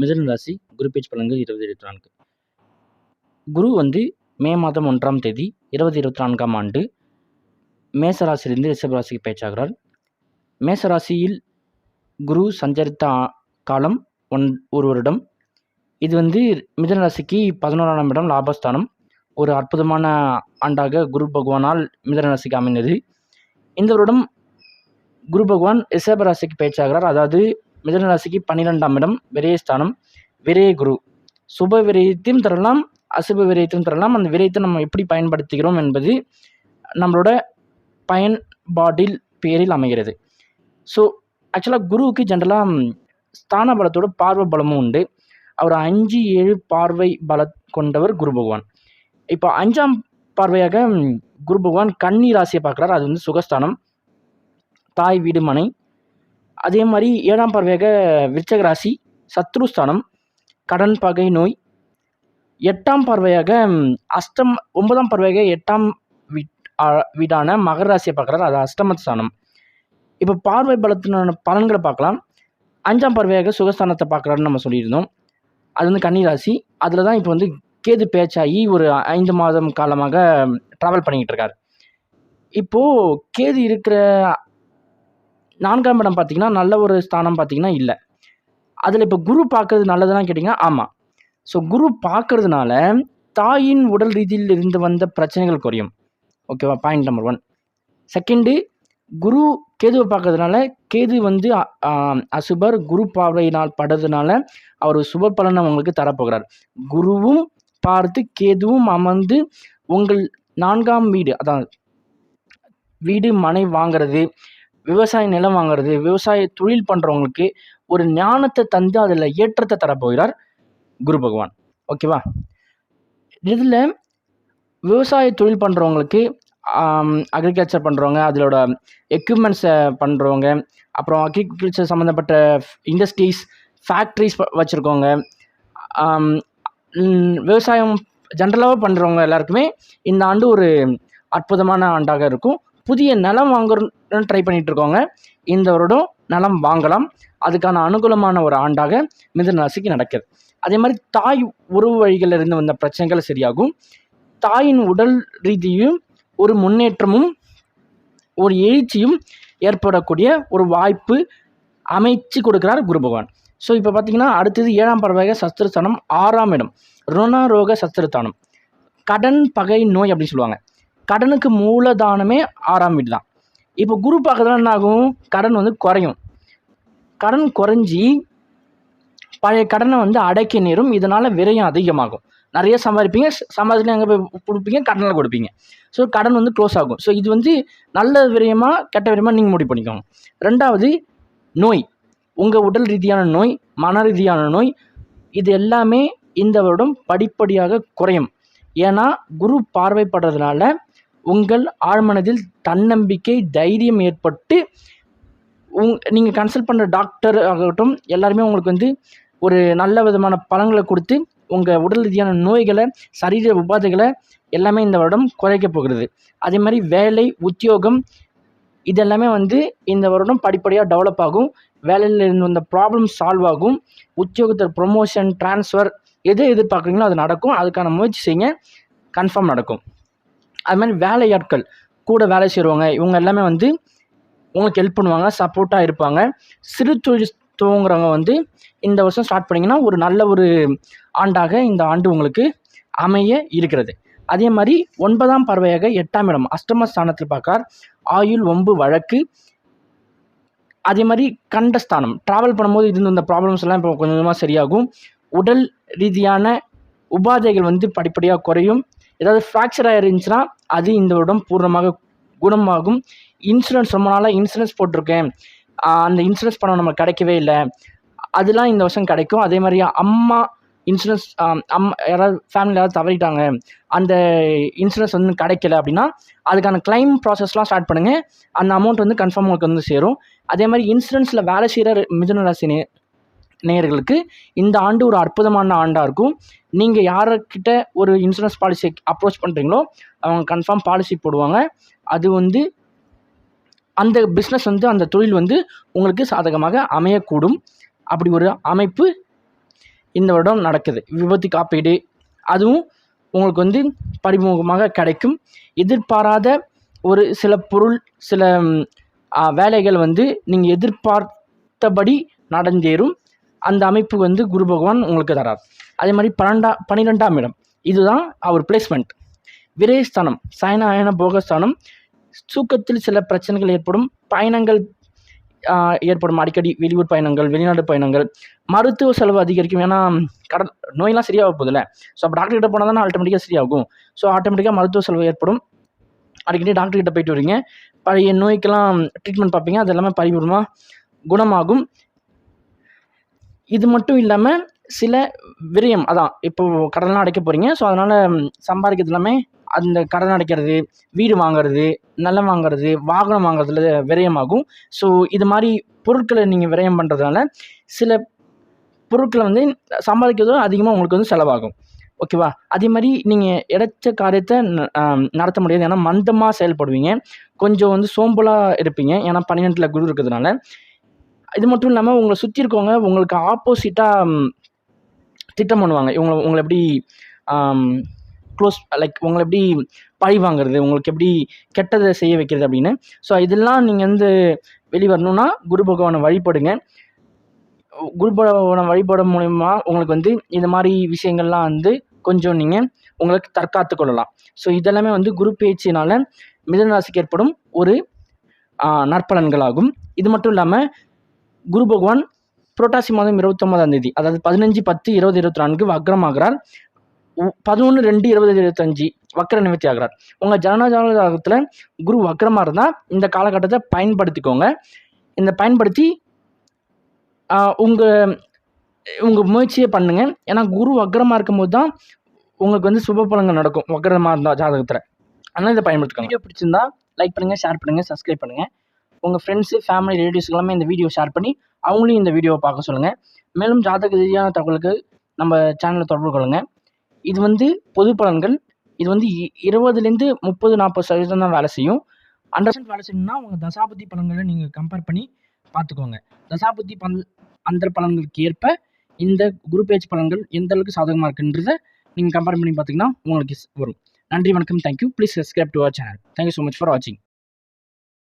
மிதன ராசி குரு பேச்சு பலன்கள் இருபது இருபத்தி நான்கு. குரு வந்து மே மாதம் ஒன்றாம் தேதி இருபது இருபத்தி நான்காம் ஆண்டு மேசராசியிலிருந்து ரிஷப ராசிக்கு பேச்சாகிறார். மேசராசியில் குரு சஞ்சரித்த காலம் ஒன் ஒரு வருடம். இது வந்து மிதன ராசிக்கு பதினோராம் இடம் லாபஸ்தானம். ஒரு அற்புதமான ஆண்டாக குரு பகவானால் மிதன ராசிக்கு அமைந்தது. இந்த வருடம் குரு பகவான் ரிஷப ராசிக்கு பேச்சாகிறார். அதாவது மிதன ராசிக்கு பன்னிரெண்டாம் இடம் விரயஸ்தானம் விரய குரு சுப விரயத்தையும் தரலாம் அசுப விரயத்தையும் தரலாம். அந்த விரயத்தை நம்ம எப்படி பயன்படுத்துகிறோம் என்பது நம்மளோட பயன்பாடில் பேரில் அமைகிறது. ஸோ ஆக்சுவலாக குருவுக்கு ஜென்ரலாக ஸ்தான பலத்தோட பார்வை பலமும் உண்டு. அவர் அஞ்சு ஏழு பார்வை பல கொண்டவர் குரு பகவான். இப்போ அஞ்சாம் பார்வையாக குரு பகவான் கன்னி ராசியை பார்க்குறாரு. அது வந்து சுகஸ்தானம். தாய் வீடு மனை. அதே மாதிரி ஏழாம் பார்வையாக விருச்சக ராசி சத்ருஸ்தானம் கடன் பகை நோய். எட்டாம் பார்வையாக அஷ்டம் ஒன்பதாம் பார்வையாக எட்டாம் வீட் வீடான மகர ராசியை பார்க்குறாரு. அது அஷ்டம ஸ்தானம். இப்போ பார்வை பலத்தினான பலன்களை பார்க்கலாம். அஞ்சாம் பார்வையாக சுகஸ்தானத்தை பார்க்குறாருன்னு நம்ம சொல்லியிருந்தோம். அது வந்து கன்னி ராசி. அதில் தான் இப்போ வந்து கேது பேச்சாகி ஒரு ஐந்து மாதம் காலமாக ட்ராவல் பண்ணிக்கிட்டு இருக்கார். இப்போது கேது இருக்கிற நான்காம் இடம் பார்த்தீங்கன்னா நல்ல ஒரு ஸ்தானம் பார்த்தீங்கன்னா இல்லை. அதில் இப்போ குரு பார்க்கறது நல்லதுன்னா கேட்டிங்கன்னா ஆமாம் ஸோ குரு பார்க்கறதுனால தாயின் உடல் ரீதியில் இருந்து வந்த பிரச்சனைகள் குறையும். ஓகேவா point number one second Guru கேதுவை பார்க்கறதுனால கேது வந்து அசுபர் குரு பார்வையினால் படுறதுனால அவர் சுப பலனை உங்களுக்கு தரப்போகிறார். குருவும் பார்த்து கேதுவும் அமர்ந்து உங்கள் நான்காம் வீடு அதான் வீடு மனை வாங்குறது விவசாய நிலம் வாங்குறது விவசாய தொழில் பண்ணுறவங்களுக்கு ஒரு ஞானத்தை தந்து அதில் ஏற்றத்தை தரப்போகிறார் குரு பகவான். ஓகேவா இதில் விவசாய தொழில் பண்ணுறவங்களுக்கு அக்ரிகல்ச்சர் பண்ணுறவங்க அதிலோட எக்யூப்மெண்ட்ஸை பண்ணுறவங்க அப்புறம் அக்ரிகல்ச்சர் சம்மந்தப்பட்ட இண்டஸ்ட்ரீஸ் ஃபேக்ட்ரிஸ் வச்சுருக்கவங்க விவசாயம் ஜென்ரலாக பண்ணுறவங்க எல்லாருக்குமே இந்த ஆண்டு ஒரு அற்புதமான ஆண்டாக இருக்கும். புதிய நிலம் வாங்குறன்னு ட்ரை பண்ணிட்டு இந்த வருடம் நலம் வாங்கலாம். அதுக்கான அனுகூலமான ஒரு ஆண்டாக மிதன ராசிக்கு நடக்குது அதே மாதிரி தாய் உறவு வழிகளில் இருந்து வந்த பிரச்சனைகள் சரியாகும். தாயின் உடல் ரீதியும் ஒரு முன்னேற்றமும் ஒரு எழுச்சியும் ஏற்படக்கூடிய ஒரு வாய்ப்பு அமைச்சு கொடுக்குறார் குரு பகவான். ஸோ இப்போ பார்த்தீங்கன்னா அடுத்தது ஏழாம் பறவைக சஸ்திரஸ்தானம் ஆறாம் இடம். ருணரோக சஸ்திரஸ்தானம். கடன் பகை நோய் அப்படின்னு சொல்லுவாங்க. கடனுக்கு மூலதானமே ஆறாம் வீடு தான் இப்போ குரு பார்க்கறதுனால என்ன ஆகும் கடன் வந்து குறையும். கடன் குறைஞ்சி பழைய கடனை வந்து அடைக்க நேரும் இதனால் விரயம் அதிகமாகும். நிறைய சம்பாதிப்பீங்க சம்பாதிச்சு எங்கே போய் கொடுப்பீங்க கடனில் கொடுப்பீங்க. ஸோ கடன் வந்து க்ளோஸ் ஆகும். ஸோ இது வந்து நல்ல விரயமாக கெட்ட விரயமாக நீங்கள் முடிவு பண்ணிக்கோங்க. ரெண்டாவது நோய். உங்கள் உடல் ரீதியான நோய் மன ரீதியான நோய் இது எல்லாமே இந்த வருடம் படிப்படியாக குறையும். ஏன்னா குரு பார்வைப்படுறதுனால உங்கள் ஆழ்மனதில் தன்னம்பிக்கை தைரியம் ஏற்பட்டு உங் நீங்கள் கன்சல்ட் பண்ணுற டாக்டர் ஆகட்டும் எல்லாருமே உங்களுக்கு வந்து ஒரு நல்ல விதமான பலன்களை கொடுத்து உங்கள் உடல் ரீதியான நோய்களை சரீர உபாதைகளை எல்லாமே இந்த வருடம் குறைக்க போகிறது. அதே மாதிரி வேலை உத்தியோகம் இதெல்லாமே வந்து இந்த வருடம் படிப்படியாக டெவலப் ஆகும். வேலையில் இருந்து வந்த ப்ராப்ளம் சால்வ் ஆகும். உத்தியோகத்தில் ப்ரொமோஷன் ட்ரான்ஸ்ஃபர் எது எதிர்பார்க்குறீங்களோ அது நடக்கும். அதுக்கான முயற்சி செய்யுங்க. கன்ஃபார்ம் நடக்கும். அது மாதிரி வேலையாட்கள் கூட வேலை செய்கிறவங்க இவங்க எல்லாமே வந்து உங்களுக்கு ஹெல்ப் பண்ணுவாங்க சப்போர்ட்டாக இருப்பாங்க. சிறு தொழில் துவங்குறவங்க வந்து இந்த வருஷம் ஸ்டார்ட் பண்ணிங்கன்னா ஒரு நல்ல ஒரு ஆண்டாக இந்த ஆண்டு உங்களுக்கு அமைய இருக்கிறது. அதே மாதிரி ஒன்பதாம் பறவையாக எட்டாம் இடம் அஷ்டம ஸ்தானத்தில் பார்க்கார். ஆயுள் ஒம்பு வழக்கு. அதே மாதிரி கண்டஸ்தானம் ட்ராவல் பண்ணும்போது இது இந்த ப்ராப்ளம்ஸ் எல்லாம் இப்போ கொஞ்சம் கொஞ்சமாக சரியாகும். உடல் ரீதியான உபாதைகள் வந்து படிப்படியாக குறையும். ஏதாவது ஃப்ராக்சர் ஆகிருந்துச்சுன்னா அது இந்த வருடம் பூர்ணமாக குணமாகும். இன்சூரன்ஸ் ரொம்ப நாளாக இன்சூரன்ஸ் போட்டிருக்கேன். அந்த இன்சூரன்ஸ் பணம் நமக்கு கிடைக்கவே இல்லை. அதெல்லாம் இந்த வருஷம் கிடைக்கும். அதே மாதிரி அம்மா இன்சூரன்ஸ் அம்மா யாராவது ஃபேமிலி யாராவது தவறிட்டாங்க. அந்த இன்சூரன்ஸ் வந்து கிடைக்கல அப்படின்னா அதுக்கான கிளைம் ப்ராசஸ்லாம் ஸ்டார்ட் பண்ணுங்கள் அந்த அமௌண்ட் வந்து கன்ஃபார்ம் உங்களுக்கு வந்து சேரும். அதே மாதிரி இன்சூரன்ஸில் வேலை செய்கிற மிதுன ராசினி நேயர்களுக்கு இந்த ஆண்டு ஒரு அற்புதமான ஆண்டாக இருக்கும் நீங்கள் யார்கிட்ட ஒரு இன்சூரன்ஸ் பாலிசி அப்ரோச் பண்ணுறீங்களோ அவங்க கன்ஃபார்ம் பாலிசி போடுவாங்க. அது வந்து அந்த பிஸ்னஸ் வந்து அந்த தொழில் வந்து உங்களுக்கு சாதகமாக அமையக்கூடும். அப்படி ஒரு அமைப்பு இந்த வருடம் நடக்குது. விபத்து காப்பீடு அதுவும் உங்களுக்கு வந்து பரிமுகமாக கிடைக்கும். எதிர்பாராத ஒரு சில பொருள் சில வேலைகள் வந்து நீங்கள் எதிர்பார்த்தபடி நடந்தேறும். அந்த அமைப்பு வந்து குரு பகவான் உங்களுக்கு தரார். அதே மாதிரி பன்னெண்டா பன்னிரெண்டாம் இடம். இதுதான் அவர் பிளேஸ்மெண்ட் விரயஸ்தானம் சயன அயன போகஸ்தானம். தூக்கத்தில் சில பிரச்சனைகள் ஏற்படும். பயணங்கள் ஏற்படும். அடிக்கடி வெளியூர் பயணங்கள் வெளிநாடு பயணங்கள். மருத்துவ செலவு அதிகரிக்கும். ஏன்னா கடல் நோயெல்லாம் சரியாக போகுதுல்ல ஸோ அப்போ டாக்டர் கிட்ட போனால் தான் ஆட்டோமேட்டிக்காக சரியாகும் ஸோ ஆட்டோமேட்டிக்காக மருத்துவ செலவு ஏற்படும். அடிக்கடி டாக்டர் கிட்ட போயிட்டு வரீங்க. பழைய நோய்க்கெல்லாம் ட்ரீட்மெண்ட் பார்ப்பீங்க. அது எல்லாமே பரிபூர்ணமாக குணமாகும். இது மட்டும் இல்லாமல் சில விரயம் அதான் இப்போது கடன்லாம் அடைக்க போகிறீங்க ஸோ அதனால் சம்பாதிக்கிறது எல்லாமே அந்த கடன் அடைக்கிறது வீடு வாங்குறது நிலம் வாங்குறது வாகனம் வாங்குறதுல விரயமாகும். ஸோ இது மாதிரி பொருட்களை நீங்கள் விரயம் பண்ணுறதுனால சில பொருட்களை வந்து சம்பாதிக்கிறதும் அதிகமாக உங்களுக்கு வந்து செலவாகும். ஓகேவா அதே மாதிரி நீங்கள் இடைச்ச காரியத்தை நடத்த முடியாது. ஏன்னா மந்தமாக செயல்படுவீங்க. கொஞ்சம் வந்து சோம்பலாக இருப்பீங்க. ஏன்னா பன்னிரெண்டில் குரு இருக்கிறதுனால. இது மட்டும் இல்லாமல் உங்களை சுற்றி இருக்கவங்க உங்களுக்கு ஆப்போசிட்டாக திட்டம் பண்ணுவாங்க. இவங்களை உங்களை எப்படி க்ளோஸ் லைக் உங்களை எப்படி பழி வாங்குறது உங்களுக்கு எப்படி கெட்டதை செய்ய வைக்கிறது அப்படின்னு. ஸோ இதெல்லாம் நீங்கள் வந்து வெளிவரணும்னா குரு பகவானை வழிபடுங்க. குரு பகவானை வழிபட மூலிமா உங்களுக்கு வந்து இந்த மாதிரி விஷயங்கள்லாம் வந்து கொஞ்சம் நீங்கள் உங்களுக்கு தற்காத்து கொள்ளலாம். ஸோ இதெல்லாமே வந்து குரு பேச்சினால் மிதனராசிக்கு ஏற்படும் ஒரு நற்பலன்களாகும். இது மட்டும் இல்லாமல் குரு பகவான் புரட்டாசி மாதம் இருபத்தொன்பதாம் தேதி அதாவது பதினஞ்சு பத்து இருபது இருபத்தி நான்கு வக்ரமாகிறார் பதினொன்று ரெண்டு இருபது இருபத்தஞ்சு வக்கர நிவர்த்தி ஆகிறார். உங்கள் ஜனநாயகத்தில் ஜாதகத்தில் குரு வக்கரமாக இருந்தால் இந்த காலகட்டத்தை பயன்படுத்திக்கோங்க. இந்த பயன்படுத்தி உங்கள் உங்கள் முயற்சியை பண்ணுங்கள் ஏன்னா குரு வக்கரமாக இருக்கும்போது தான் உங்களுக்கு வந்து சுப பலன்கள் நடக்கும். வக்கரமாக இருந்தால் ஜாதகத்தில். அதனால் இதை பயன்படுத்திக்கோங்க. வீடியோ பிடிச்சிருந்தா லைக் பண்ணுங்கள் ஷேர் பண்ணுங்கள் சப்ஸ்கிரைப் பண்ணுங்கள் உங்கள் ஃப்ரெண்ட்ஸு ஃபேமிலி ரிலேட்டிவ்ஸ் எல்லாமே இந்த வீடியோ ஷேர் பண்ணி அவங்களையும் இந்த வீடியோவை பார்க்க சொல்லுங்கள் மேலும் ஜாதக ரீதியான தகவலுக்கு நம்ம சேனலை தொடர்பு கொள்ளுங்கள் இது வந்து பொது பலன்கள். இது வந்து இருபதுலேருந்து முப்பது நாற்பது சதவீதம் தான் வேலை செய்யும். ஹண்ட்ரட் வேலை செய்யணும்னா உங்கள் தசாபதி பலன்களை நீங்கள் கம்பேர் பண்ணி பார்த்துக்கோங்க. தசாபதி பல் அந்த பலன்களுக்கு ஏற்ப இந்த குரு ஏஜ் பலன்கள் எந்த அளவுக்கு சாதகமாக இருக்குன்றத நீங்கள் கம்பேர் பண்ணி பார்த்தீங்கன்னா உங்களுக்கு வரும். நன்றி வணக்கம். Thank you please subscribe to our channel thank you so much for வாட்சிங்